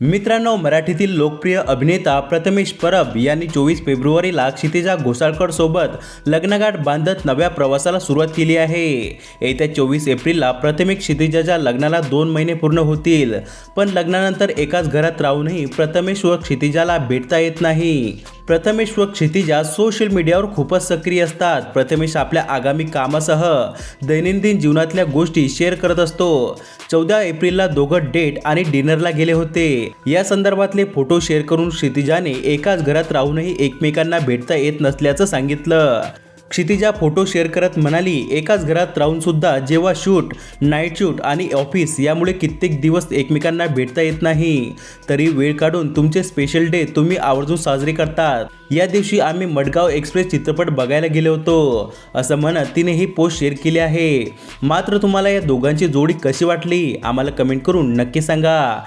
मित्रांनो मराठीतील लोकप्रिय अभिनेता प्रथमेश परब यांनी चोवीस फेब्रुवारीला क्षितिजा घोसाळकर सोबत लग्नगाठ बांधत नव्या प्रवासाला सुरुवात केली आहे. येत्या चोवीस एप्रिलला प्रथमेश क्षितिजाच्या लग्नाला दोन महिने पूर्ण होतील पण लग्नानंतर एकाच घरात राहूनही प्रथमेश व क्षितिजाला भेटता येत नाही. प्रथमेश व क्षितिजा सोशल मीडियावर खूपच सक्रिय असतात. प्रथमेश आपल्या आगामी कामासह दैनंदिन जीवनातल्या गोष्टी शेअर करत असतो. चौदा एप्रिलला दोघं डेट आणि डिनरला गेले होते. या संदर्भातले फोटो शेअर करून क्षितिजाने एकाच घरात राहूनही एकमेकांना भेटता येत नसल्याचं सांगितलं. क्षितिजा फोटो शेअर करत म्हणाली एकाच घरात राहूनसुद्धा जेव्हा शूट नाईट शूट आणि ऑफिस यामुळे कित्येक दिवस एकमेकांना भेटता येत नाही. तरी वेळ काढून तुमचे स्पेशल डे तुम्ही आवर्जून साजरे करतात. या दिवशी आम्ही मडगाव एक्सप्रेस चित्रपट बघायला गेलो होतो. असं म्हणत तिने ही पोस्ट शेअर केली आहे. मात्र तुम्हाला या दोघांची जोडी कशी वाटली? आम्हाला कमेंट करून नक्की सांगा.